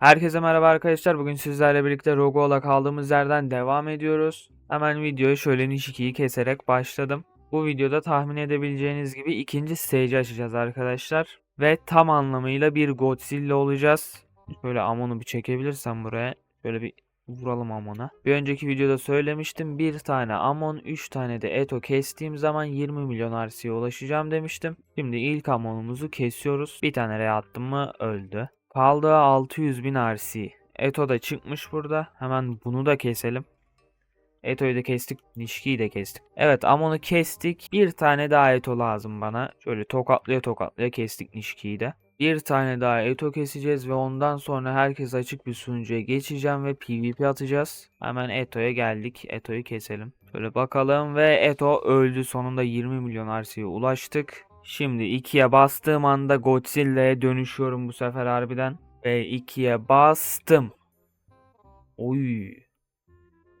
Herkese merhaba arkadaşlar. Bugün sizlerle birlikte Rogo'la kaldığımız yerden devam ediyoruz. Hemen videoya şöyle Nishiki'yi keserek başladım. Bu videoda tahmin edebileceğiniz gibi ikinci stage açacağız arkadaşlar. Ve tam anlamıyla bir Godzilla olacağız. Şöyle Amon'u bir çekebilirsem buraya. Şöyle bir vuralım Amon'a. Bir önceki videoda söylemiştim. Bir tane Amon, 3 tane de Eto kestiğim zaman 20 milyon RC'ye ulaşacağım demiştim. Şimdi ilk Amon'umuzu kesiyoruz. Bir tane R attım mı öldü. Kaldı 600 bin RC. Eto da çıkmış burada. Hemen bunu da keselim. Eto'yu da kestik. Nişki'yi de kestik. Evet Amon'u kestik. Bir tane daha Eto lazım bana. Şöyle tokatlaya tokatlaya kestik Nişki'yi de. Bir tane daha Eto keseceğiz ve ondan sonra herkes açık bir sunucuya geçeceğim ve PvP atacağız. Hemen Eto'ya geldik. Eto'yu keselim. Şöyle bakalım ve Eto öldü. Sonunda 20 milyon RC'ye ulaştık. Şimdi 2'ye bastığım anda Godzilla'ya dönüşüyorum bu sefer harbiden. Ve 2'ye bastım. Oy.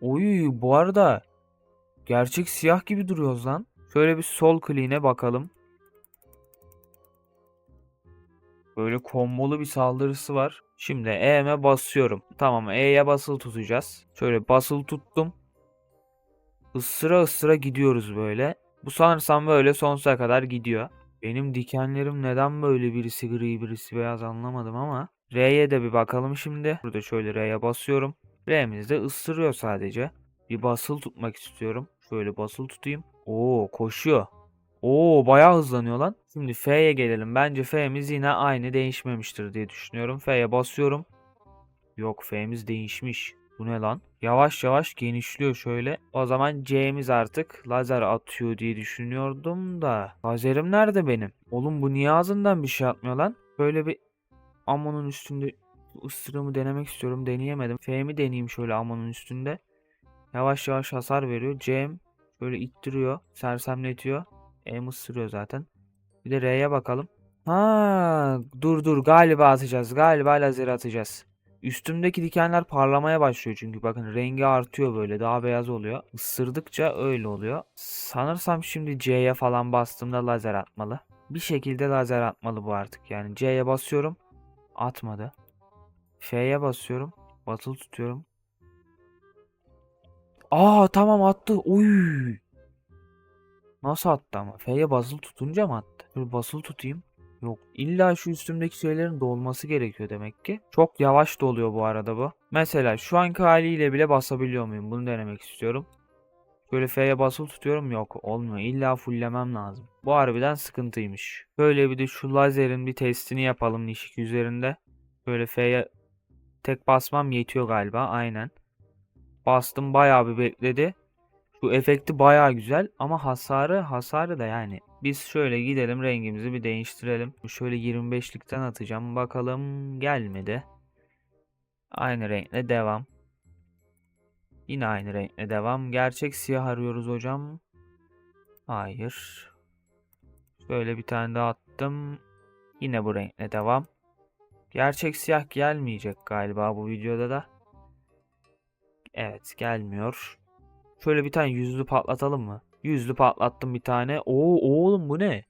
Oy bu arada gerçek siyah gibi duruyoruz lan. Şöyle bir sol kliğine bakalım. Böyle kombolu bir saldırısı var. Şimdi E'me basıyorum. Tamam E'ye basılı tutacağız. Şöyle basılı tuttum. Isıra ısıra gidiyoruz böyle. Bu sanırsam böyle sonsuza kadar gidiyor. Benim dikenlerim neden böyle birisi gri birisi beyaz anlamadım ama. R'ye de bir bakalım şimdi. Burada şöyle R'ye basıyorum. R'miz de ısırıyor sadece. Bir basılı tutmak istiyorum. Şöyle basılı tutayım. Oo koşuyor. Oo bayağı hızlanıyor lan. Şimdi F'ye gelelim. Bence F'miz yine aynı değişmemiştir diye düşünüyorum. F'ye basıyorum. Yok F'miz değişmiş. Bu ne lan? Yavaş yavaş genişliyor şöyle. O zaman C'miz artık lazer atıyor diye düşünüyordum da. Lazerim nerede benim? Oğlum bu niye ağzından bir şey atmıyor lan? Böyle bir Amon'un üstünde ısırımı denemek istiyorum. Deneyemedim. F'mi deneyeyim şöyle Amon'un üstünde. Yavaş yavaş hasar veriyor. C'm böyle ittiriyor. Sersemletiyor. Em ısırıyor zaten. Bir de R'ye bakalım. Ha, dur dur galiba atacağız. Galiba lazer atacağız. Üstümdeki dikenler parlamaya başlıyor çünkü bakın rengi artıyor böyle daha beyaz oluyor. Isırdıkça öyle oluyor. Sanırsam şimdi C'ye falan bastığımda lazer atmalı. Bir şekilde lazer atmalı bu artık yani. C'ye basıyorum. Atmadı. F'ye basıyorum. Basılı tutuyorum. Aa tamam attı. Oy. Nasıl attı ama? F'ye basılı tutunca mı attı? Dur basılı tutayım. Yok. İlla şu üstümdeki şeylerin dolması gerekiyor demek ki. Çok yavaş doluyor bu arada bu. Mesela şu anki haliyle bile basabiliyor muyum? Bunu denemek istiyorum. Böyle F'ye basılı tutuyorum. Yok olmuyor. İlla fulllemem lazım. Bu harbiden sıkıntıymış. Böyle bir de şu lazerin bir testini yapalım Nişik üzerinde. Böyle F'ye tek basmam yetiyor galiba. Aynen. Bastım bayağı bir bekledi. Bu efekti bayağı güzel ama hasarı hasarı da yani. Biz şöyle gidelim rengimizi bir değiştirelim. Şöyle 25'likten atacağım. Bakalım gelmedi. Aynı renkle devam. Yine aynı renkle devam. Gerçek siyah arıyoruz hocam. Hayır. Şöyle bir tane daha attım. Yine bu renkle devam. Gerçek siyah gelmeyecek galiba bu videoda da. Evet gelmiyor. Şöyle bir tane yüzlü patlatalım mı? Yüzlü patlattım bir tane. Oo oğlum bu ne?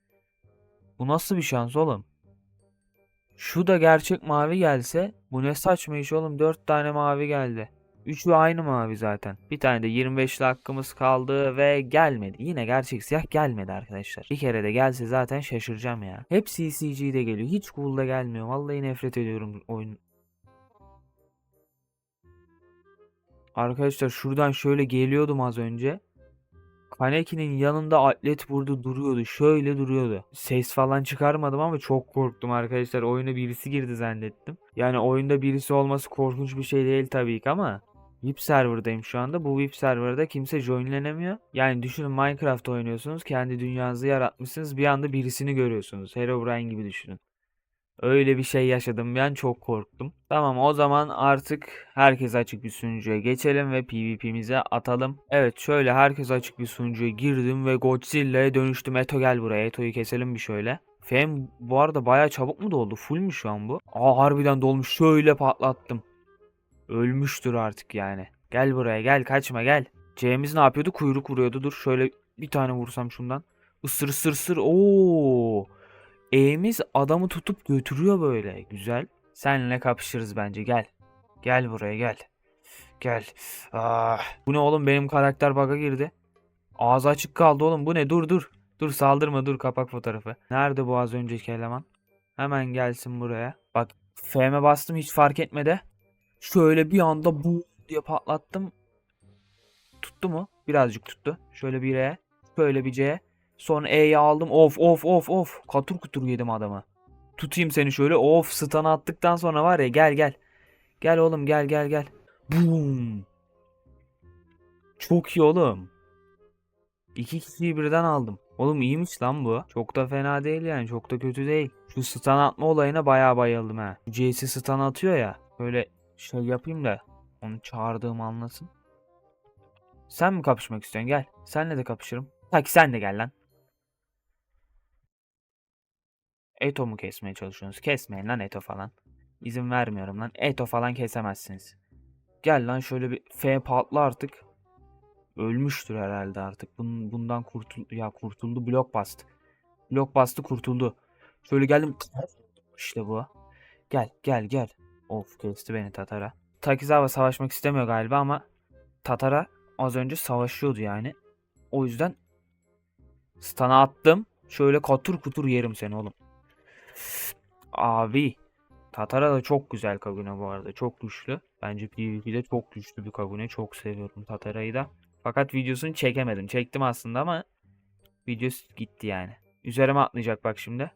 Bu nasıl bir şans oğlum? Şu da gerçek mavi gelse bu ne saçma iş oğlum 4 tane mavi geldi. Üçü aynı mavi zaten. Bir tane de 25'li hakkımız kaldı ve gelmedi. Yine gerçek siyah gelmedi arkadaşlar. Bir kere de gelse zaten şaşıracağım ya. Hep CCG'de geliyor. Hiç cool'da gelmiyor. Vallahi nefret ediyorum oyun. Arkadaşlar şuradan şöyle geliyordum az önce. Kaneki'nin yanında atlet burada duruyordu. Şöyle duruyordu. Ses falan çıkarmadım ama çok korktum arkadaşlar. Oyuna birisi girdi zannettim. Yani oyunda birisi olması korkunç bir şey değil tabii ki ama VIP serverdayım şu anda. Bu VIP serverda kimse joinlenemiyor. Yani düşünün Minecraft oynuyorsunuz. Kendi dünyanızı yaratmışsınız. Bir anda birisini görüyorsunuz. Herobrine gibi düşünün. Öyle bir şey yaşadım ben çok korktum. Tamam o zaman artık herkes açık bir sunucuya geçelim ve PvP'mize atalım. Evet şöyle herkes açık bir sunucuya girdim ve Godzilla'ya dönüştüm. Eto gel buraya. Eto'yu keselim bir şöyle. Fem bu arada baya çabuk mu doldu? Full mü şu an bu? Aa harbiden dolmuş. Şöyle patlattım. Ölmüştür artık yani. Gel buraya gel kaçma gel. C'miz ne yapıyordu? Kuyruk vuruyordu. Dur şöyle bir tane vursam şundan. Isır ısır ısır. Oo. E'miz adamı tutup götürüyor böyle. Güzel. Seninle kapışırız bence gel. Gel buraya gel. Gel. Ah. Bu ne oğlum benim karakter bug'a girdi. Ağzı açık kaldı oğlum bu ne dur dur. Dur saldırma dur kapak fotoğrafı. Nerede bu az önceki eleman? Hemen gelsin buraya. Bak F'me bastım hiç fark etmedi. Şöyle bir anda bu diye patlattım. Tuttu mu? Birazcık tuttu. Şöyle bir E. Şöyle bir C. Sonra E'yi aldım. Of of of of. Katur kutur yedim adamı. Tutayım seni şöyle. Of stun attıktan sonra var ya gel gel. Gel oğlum gel gel gel. Boom. Çok iyi oğlum. İki kişiyi birden aldım. Oğlum iyiymiş lan bu. Çok da fena değil yani. Çok da kötü değil. Şu stun atma olayına bayağı bayıldım ha. C'si stun atıyor ya. Böyle şey yapayım da onu çağırdığımı anlasın. Sen mi kapışmak istiyorsun? Gel. Senle de kapışırım. Taki sen de gel lan. Eto mu kesmeye çalışıyorsunuz? Kesmeyin lan Eto falan. İzin vermiyorum lan. Eto falan kesemezsiniz. Gel lan şöyle bir F patla artık. Ölmüştür herhalde artık. Bun, bundan kurtul ya kurtuldu blok bastı. Blok bastı kurtuldu. Şöyle geldim. İşte bu. Gel gel gel. Of kesti beni Tatara. Takizawa savaşmak istemiyor galiba ama Tatara az önce savaşıyordu yani. O yüzden stana attım. Şöyle katur kutur yerim seni oğlum. Abi. Tatara da çok güzel Kagune bu arada. Çok güçlü. Bence PvP'de çok güçlü bir Kagune. Çok seviyorum Tatara'yı da. Fakat videosunu çekemedim. Çektim aslında ama videosu gitti yani. Üzerime atlayacak bak şimdi.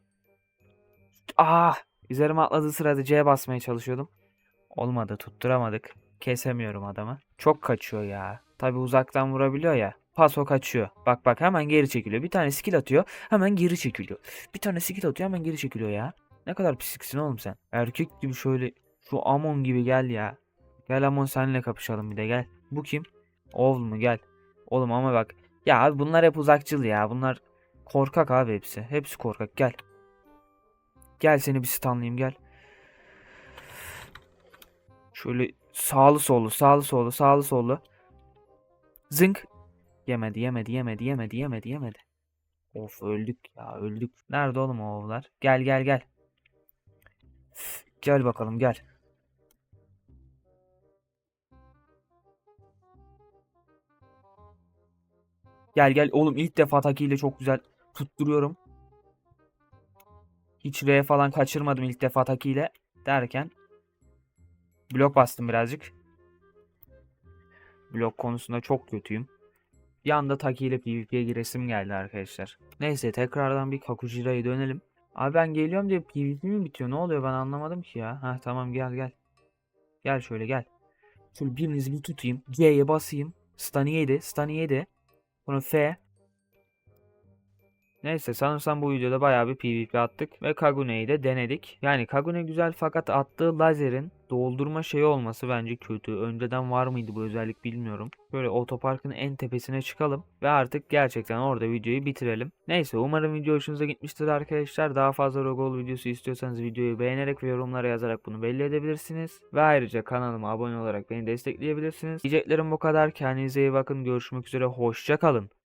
Ah! Üzerime atladığı sırada C basmaya çalışıyordum. Olmadı tutturamadık. Kesemiyorum adamı. Çok kaçıyor ya. Tabi uzaktan vurabiliyor ya. Paso kaçıyor. Bak bak hemen geri çekiliyor. Bir tane skill atıyor. Hemen geri çekiliyor. Bir tane skill atıyor hemen geri çekiliyor ya. Ne kadar pisliksin oğlum sen. Erkek gibi şöyle şu Amon gibi gel ya. Gel Amon seninle kapışalım bir de gel. Bu kim? Oğul mu gel. Oğlum ama bak. Ya abi bunlar hep uzakçıl ya. Bunlar korkak abi hepsi. Hepsi korkak gel. Gel seni bir stunlayayım gel. Şöyle sağlı sollu sağlı sollu sağlı sollu. Zınk. Yemedi yemedi yemedi yemedi yemedi yemedi. Of öldük ya öldük. Nerede oğlum o oğullar? Gel gel gel. Gel bakalım gel. Gel gel oğlum ilk defa takiyle çok güzel tutturuyorum. Hiç R falan kaçırmadım ilk defa takiyle derken blok bastım birazcık. Blok konusunda çok kötüyüm. Bir anda Taki ile PvP'ye giresim geldi arkadaşlar. Neyse tekrardan bir Kakujira'ya dönelim. Abi ben geliyorum diye PvP mi bitiyor? Ne oluyor ben anlamadım ki ya. Heh tamam gel gel. Gel şöyle gel. Şöyle birinizi bir tutayım. G'ye basayım. Stun'ı yedi. Stun'ı yedi. Sonra F. Neyse sanırsam bu videoda bayağı bir PvP attık ve Kagune'yi de denedik. Yani Kagune güzel fakat attığı lazerin doldurma şeyi olması bence kötü. Önceden var mıydı bu özellik bilmiyorum. Böyle otoparkın en tepesine çıkalım ve artık gerçekten orada videoyu bitirelim. Neyse umarım video hoşunuza gitmiştir arkadaşlar. Daha fazla Rogol videosu istiyorsanız videoyu beğenerek ve yorumlara yazarak bunu belli edebilirsiniz. Ve ayrıca kanalıma abone olarak beni destekleyebilirsiniz. Diyeceklerim bu kadar. Kendinize iyi bakın. Görüşmek üzere. Hoşça kalın.